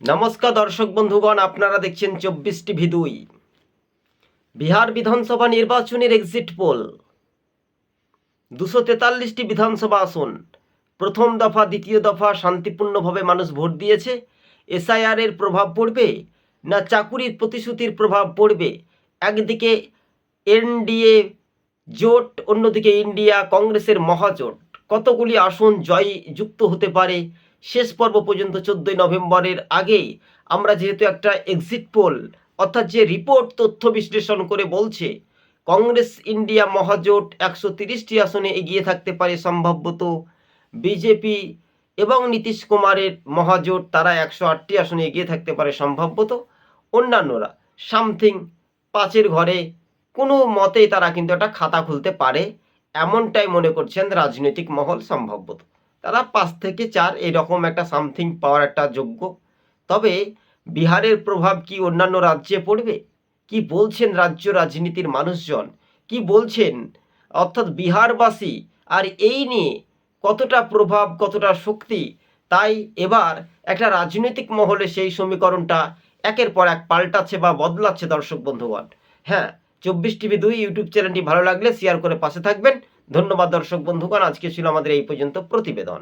নমস্কার দর্শক বন্ধুগণ, আপনারা দেখছেন চব্বিশ টিভি দুই। বিহার বিধানসভা নির্বাচনের এক্সিট পোল দুশো তেতাল্লিশটি বিধানসভা আসন। প্রথম দফা, দ্বিতীয় দফা শান্তিপূর্ণভাবে মানুষ ভোট দিয়েছে। এসআইআর এর প্রভাব পড়বে না চাকুরির প্রতিশ্রুতির প্রভাব পড়বে? একদিকে এনডিএ জোট, অন্যদিকে ইন্ডিয়া কংগ্রেসের মহাজোট। কতগুলি আসন জয় যুক্ত হতে পারে? শেষ পর্ব পর্যন্ত চোদ্দোই নভেম্বরের আগেই আমরা যেহেতু একটা এক্সিট পোল অর্থাৎ যে রিপোর্ট তথ্য বিশ্লেষণ করে বলছে, কংগ্রেস ইন্ডিয়া মহাজোট একশো তিরিশটি আসনে এগিয়ে থাকতে পারে সম্ভবত বিজেপি এবং নীতিশ কুমারের মহাজোট তারা একশো আটটি আসনে এগিয়ে থাকতে পারে সম্ভবত অন্যান্যরা, সামথিং, পাঁচের ঘরে, কোনো মতেই তারা কিন্তু একটা খাতা খুলতে পারে, এমনটাই মনে করছেন রাজনৈতিক মহল সম্ভবত তারা পাঁচ থেকে চার এরকম একটা সামথিং পাওয়ার একটা যোগ্য। তবে বিহারের প্রভাব কি অন্যান্য রাজ্যে পড়বে? কি বলছেন রাজ্য রাজনীতির মানুষজন? কি বলছেন? অর্থাৎ বিহারবাসী? আর এই নিয়ে কতটা প্রভাব, কতটা শক্তি? তাই এবার একটা রাজনৈতিক মহলে সেই সমীকরণটা একের পর এক পাল্টাচ্ছে বা বদলাচ্ছে দর্শক বন্ধুগণ। হ্যাঁ চব্বিশ টিভি দুই ইউটিউব চ্যানেলটি ভালো লাগলে শেয়ার করে পাশে থাকবেন। ধন্যবাদ দর্শক বন্ধুগণ আজকে ছিল আমাদের এই পর্যন্ত প্রতিবেদন।